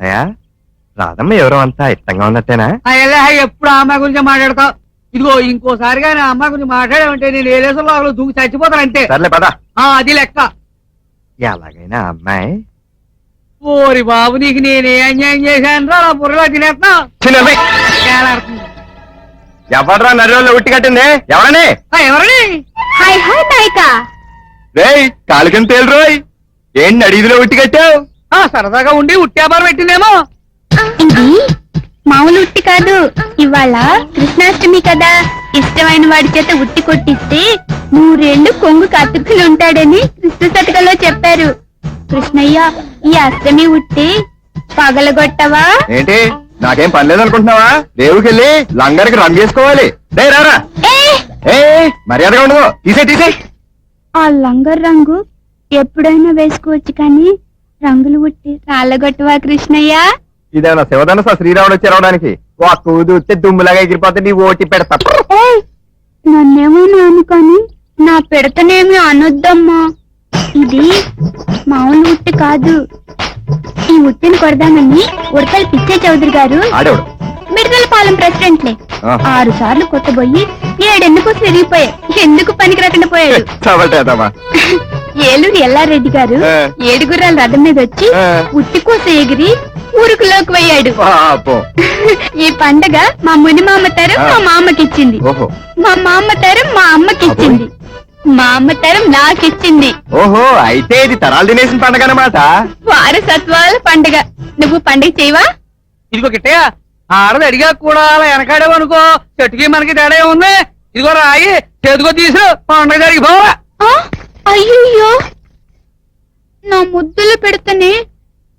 అయ్యా రాధమ్మ ఎవరో అంతా ఇష్టంగా ఉన్నట్టేనా? ఎప్పుడు ఆ అమ్మాయి గురించి మాట్లాడతావు? ఇదిగో ఇంకోసారి కానీ ఆ అమ్మాయి గురించి మాట్లాడామంటే నేను ఏ దేశంలో దూకి చచ్చిపోతాను అంతే సర్లే పద. ఆ అది లెక్క. ఎలాగైనా అమ్మాయి ఓరి బాబు నీకు నేనే అన్యాయం చేశాను రా బుర్రలో తినేస్తా. చిన్నమ్మాయి ఎవడరా నడిలో ఉట్టి కట్టింది? ఎవరని? ఎవరని? హాయ్ హాయ్ నాయక. రేయ్ కాలుకని తేలు రోయ్. ఏంటి అడిగిలో ఉట్టి కట్టావు? ఆ సరదాగా ఉండి ఉట్టాబారు పెట్టిందేమో. ఇది మామూలు ఉట్టి కాదు. ఇవాళ కృష్ణాష్టమి కదా. ఇష్టమైన వాడి చేత ఉట్టి కొట్టిస్తే నూరేళ్ళు కొంగు కత్తుకుని ఉంటాడని కృష్ణ శతకంలో చెప్పారు. కృష్ణయ్య ఈ అష్టమి ఉట్టి పగలగొట్టవా? ఏంటి? నాకేం పని లేదనుకుంటున్నావా? దేవుకెళ్ళి లంగరికి రంగు వేసుకోవాలి. రే రారా. ఏ! ఏ మర్యాదగా ఉండదు. తీసే తీసే ఆ లంగర్ రంగు ఎప్పుడైనా వేసుకోవచ్చు కానీ రంగులు ఉట్టి రాళ్ళగొట్టవా కృష్ణయ్య? ఇదేమన్నా శివధనస శ్రీరాముడు వచ్చి రావడానికి? ఒక్క ఊదితే దుమ్ములాగా ఎగిరిపోతే నీ ఓటి పెడతా. ఏయ్, నన్నేమో అనుకొని నా పెడతనేమి అనొద్దమ్మా. ఇది మామూలు ఉట్టి కాదు. ఈ ఉట్టిని కొడదామని ఉడతల పిచ్చే చౌదరి గారు ఆడేవాడు? మిడతల పాలెం ప్రెసిడెంట్లే. ఆహా. ఆరు సార్లు కొట్టబోయి ఏడెందుకు విరిగిపోయాయి ఎందుకు పనికి రాకుండా పోయాడు? చవటేదమ్మా. ఏలూరు ఎల్లారెడ్డి గారు. ఏడుగురాల రథం మీద వచ్చి ఆ. ఉట్టి కోస ఎగిరి ఊరుకులోకి పోయాడు. ఈ పండగ మా ముని మామ తరం మా మామకిచ్చింది. ఓహో. మా మామ తరం మా అమ్మకిచ్చింది. మా అమ్మ తరం నాకిచ్చింది. ఓహో అయితే ఇది తరాలు తినేసిన పండగ అన్నమాట. వారసత్వాల పండగ. నువ్వు పండగ చేయవా? ఇదిగో గిట్టయ్య ఆడది అడిగా కూడా అలా వెనకాడేవు అనుకో. చెట్టుకి మనకి తేడా ఉంది ఇదిగో రాయి చేతికో తీసు పండుగ జరిగి అయ్యయ్యో! నా ముద్దులు పెడితేనే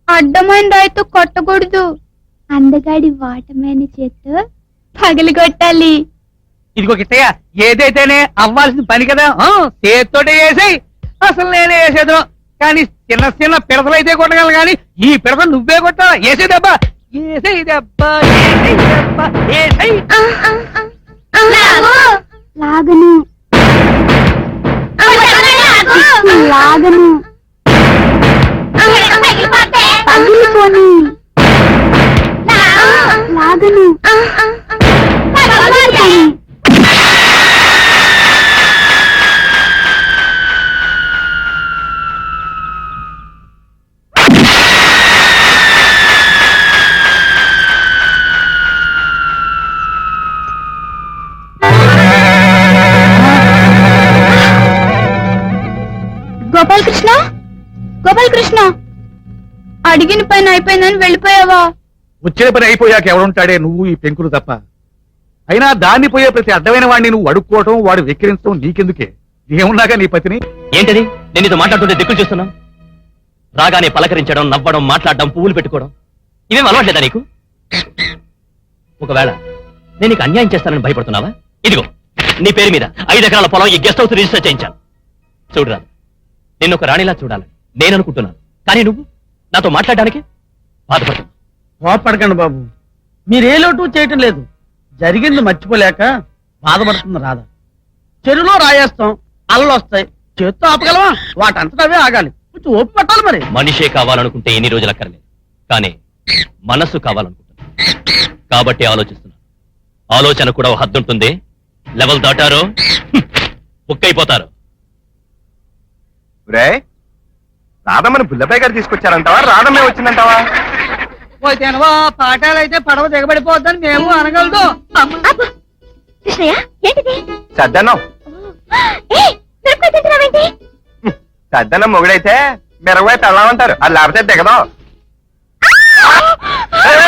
అడ్డమైన రాయితో కొట్టకూడదు. అందగాడి వాటమైన చేత్తో పగలు కొట్టాలి ఇదిగో గిట్టయ్య ఏదైతేనే అవ్వాల్సిన పని కదా? ఆ, చేత్తోటే వేసేయి. అసలు నేనే వేసేదు. కానీ చిన్న చిన్న పిడతలు అయితే కొట్టగలను కానీ ఈ పిడత నువ్వే కొట్టాలా? వేసే దెబ్బ. వేసేయి దెబ్బ. గోపాలకృష్ణ? గోపాలకృష్ణ అడిగిన పని అయిపోయిందని వెళ్ళిపోయావా? వచ్చే పని అయిపోయాక ఎవడుంటాడే నువ్వు ఈ పెంకులు తప్ప? అయినా దాన్ని పోయే ప్రతి అడ్డమైన వాడిని నువ్వు అడుక్కోవటం వాడు వెక్కిరించడం నీకెందుకే? ఏమున్నాగా నీ పతిని? ఏంటది? నేను నీతో మాట్లాడుతుంటే దిక్కులు చూస్తున్నావు? రాగానే పలకరించడం నవ్వడం మాట్లాడడం పువ్వులు పెట్టుకోవడం ఇవేం అలవాట్లేదా నీకు? ఒకవేళ నేను నీకు అన్యాయం చేస్తానని భయపడుతున్నావా? ఇదిగో నీ పేరు మీద ఐదు ఎకరాల పొలం ఈ గెస్ట్ హౌస్ రిజిస్టర్ చేయించాను. చూడరా. నిన్ను ఒక రాణిలా చూడాలని నేను అనుకుంటున్నాను కానీ నువ్వు నాతో మాట్లాడడానికి బాధపడుతున్నా కోపడకండి బాబు. మీరే లోటు చేయటం లేదు. జరిగింది మర్చిపోలేక బాధపడుతుంది రాదా చెరువులో రాయేస్తాం అలలు వస్తాయి. చేత్తో ఆపగలవా వాటంతట అవే ఆగాలి. కొంచెం ఓపు పట్టాలి మరి. మనిషే కావాలనుకుంటే ఎన్ని రోజులు అక్కర్లేదు కానీ మనస్సు కావాలనుకుంటున్నా కాబట్టి ఆలోచిస్తున్నా ఆలోచన కూడా ఓ హద్దుంటుంది. లెవెల్ దాటారో బుక్ అయిపోతారు రే రాధమ్మని బుల్లపై గారు తీసుకొచ్చారంటావా? రాధమ్మే వచ్చిందంటావా? పోతేనవా పాఠాలు అయితే పడవ దిగబడిపోద్దని మేము అనగలదు. కృష్ణయ్య ఏంటిది? సద్దన్నం. సద్దన్నం మొగుడైతే మిరగపోయి తళ్ళమంటారు అది లేకపోతే దిగదాం. ఏయ్,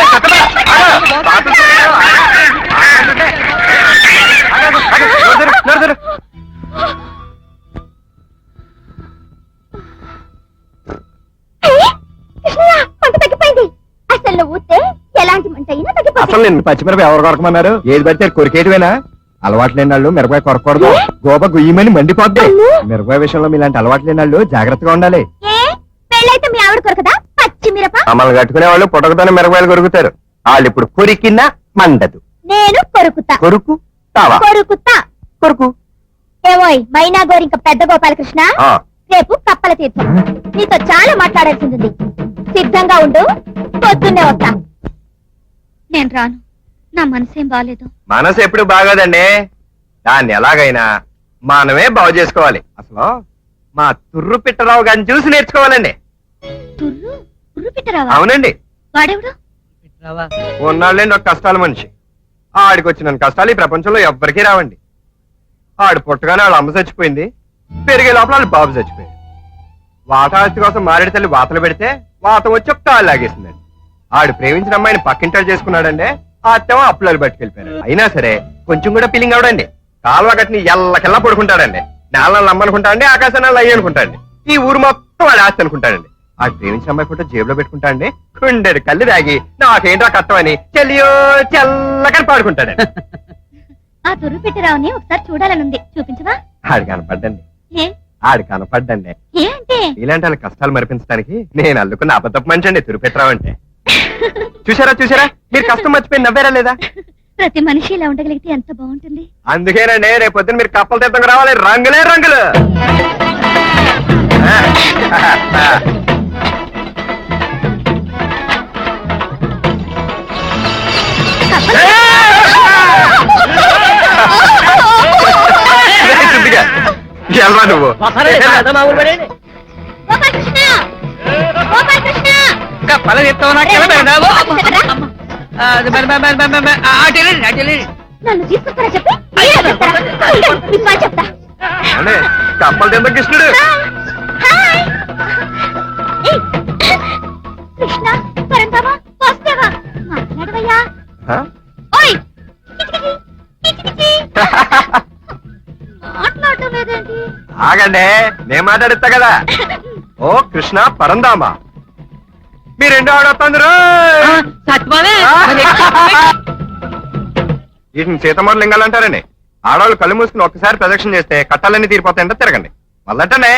అయినా అసలు తగ్గిపోతుంది నేను పచ్చిమిరప ఎవరు కొరకమన్నారు? ఏది పడితే కొరికేటివేనా? అలవాటు లేని వాళ్ళు మిరపకాయ కొరకూడదు గోప గుయ్యమని మండిపోద్ది. మిరపకాయ విషయంలో మీలాంటి అలవాటు లేని వాళ్ళు జాగ్రత్తగా ఉండాలి. మమ్మల్ని కట్టుకునే వాళ్ళు పుట్టకతోనే మిరపకాయలు కొరుకుతారు. వాళ్ళు ఇప్పుడు కొరికినా మండదు. నేను కొరుకుతా. కొరుకు? కొరుకుతా. కొరుకు? ఏవోయ్ మైనా గోరింక పెద్ద గోపాలకృష్ణ? రేపు కప్పల తీర్థం. నీతో చాలా మాట్లాడాల్సింది. సిద్ధంగా ఉండు. పొద్దున్నే వస్తా. నేను రాను. నా మనసేం బాగాలేదు మనసు ఎప్పుడు బాగోదండి. దాన్ని ఎలాగైనా మనమే బాగు చేసుకోవాలి. అసలు మా తుర్రు పిట్టరావు గారిని చూసి నేర్చుకోవాలండి. తుర్రు? తుర్రు పెట్టరావా? అవునండి. వాడెవడు? ఉన్నాళ్ళండి ఒక కష్టాల మనిషి. ఆడికి వచ్చిన కష్టాలు ఈ ప్రపంచంలో ఎవ్వరికీ రావండి. ఆడు పుట్టగానే వాళ్ళ అమ్మ చచ్చిపోయింది. పెరిగే లోపల వాళ్ళ బాబు చచ్చిపోయింది వాతావరణ కోసం మారేడు తల్లి వాతలు పెడితే వాతం వచ్చి ఒక తాళ్ళు లాగేసిందండి. ఆడు ప్రేమించిన అమ్మాయిని పక్కింటాడు చేసుకున్నాడండి ఆ అత్తేమో అప్పులాలు పట్టుకెళ్ళిపోయారు అయినా సరే కొంచెం కూడా ఫీలింగ్ అవడండి. కాలువ కట్టిని ఎల్లకెల్లా పడుకుంటాడండి. నేల నమ్మనుకుంటాడండి ఆకాశాన్ని అయ్యి అనుకుంటాడండి ఈ ఊరు మొత్తం వాడు ఆస్తి అనుకుంటాడండి. ఆ ప్రేమించిన అమ్మాయి ఫోటో జేబులో పెట్టుకుంటాడండి. కుండెడు కళ్ళు తాగి నాకేంటో కట్టం అని చెల్లియో చల్లకని పాడుకుంటాడండి. ఆ తుర్రు పెట్టరావుని ఒకసారి చూడాలనుంది. చూపించవా? ఆడు కనపడ్డండి. ఆడు కనపడ్డండి. ఏ అంటే? ఇలాంటి వాళ్ళ కష్టాలు మరిపించడానికి నేను అల్లుకున్న అబద్ధపు మంచి అండి తిరుపతిరావు అంటే. చూసారా చూసారా మీరు కష్టం మర్చిపోయి నవ్వారా లేదా ప్రతి మనిషి ఇలా ఉండగలిగితే ఎంత బాగుంటుంది అందుకేనండి రేపు పొద్దున్న మీరు కప్పల తీర్థం రావాలి రంగులే రంగులు నువ్వు నన్ను తీసుకొస్తారా చెప్పి? చెప్తా. కప్పల కృష్ణుడు కృష్ణ పరంతావా వస్తావా. మాట్లాడవయ్యా? ఓయ్ ఆగండి నేను మాట్లాడిస్తా కదా. ఓ కృష్ణ పరందామా. మీ రెండో ఆడొస్తుందరు ఆ, సత్యమావే, మరి వీటిని లింగాలు అంటారండి ఆడవాళ్ళు కళ్ళు మూసుకుని ఒక్కసారి ప్రదక్షిణ చేస్తే కట్టాలన్నీ తీరిపోతాయంటే తిరగండి. మళ్ళటనే.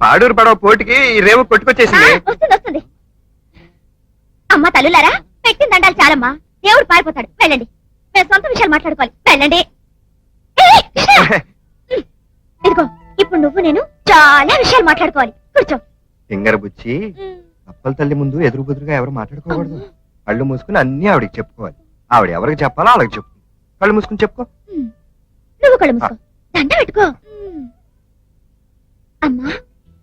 పాడూరు పడవ పోటీకి ఈ రేవు కొట్టుకొచ్చేసింది. వస్తుంది వస్తుంది. అమ్మ తల్లులారా? పెట్టిన దండాలు చాలమ్మా. దేవుడు పారిపోతాడు. వెళ్ళండి. మేము సొంత విషయాలు మాట్లాడుకోవాలి. వెళ్ళండి. ఏయ్, కృష్ణ! ఉమ్, ఇదిగో ఇప్పుడు నువ్వు నేను చాలా విషయాలు మాట్లాడుకోవాలి. కూర్చో. సింగర బుచ్చి అప్పల తల్లి ముందు ఎదురు బుదురుగా ఎవరు మాట్లాడుకోకూడదు. కళ్ళు మూసుకుని అన్ని ఆవిడకి చెప్పుకోవాలి. ఆవిడ ఎవరికి చెప్పాలో వాళ్ళకి చెప్పు. కళ్ళు మూసుకుని చెప్పుకో. నువ్వు కళ్ళు మూసుకో. దండ పెట్టుకో. అమ్మా.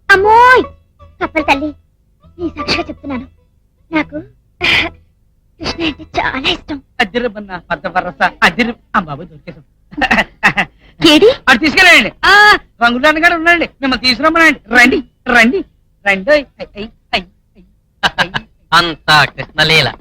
అమ్మోయ్! కప్పల తల్లి నీ సాక్షిగా చెప్తున్నాను. నాకు కృష్ణ అంటే చాలా ఇష్టం. అదిరు బన్న పద్ద వరస అదిరు ఆ బాబు దొరికేసాం ఏడి అటు తీసుకెళ్ళండి. ఆ. రంగులు కూడా ఉండండి. మిమ్మల్ని తీసుకురమ్మనండి. రండి రండి. రండి. ఓయ్. ఐ, ఐ, ఐ, ఐ, ఐ. అంతా కృష్ణలీల.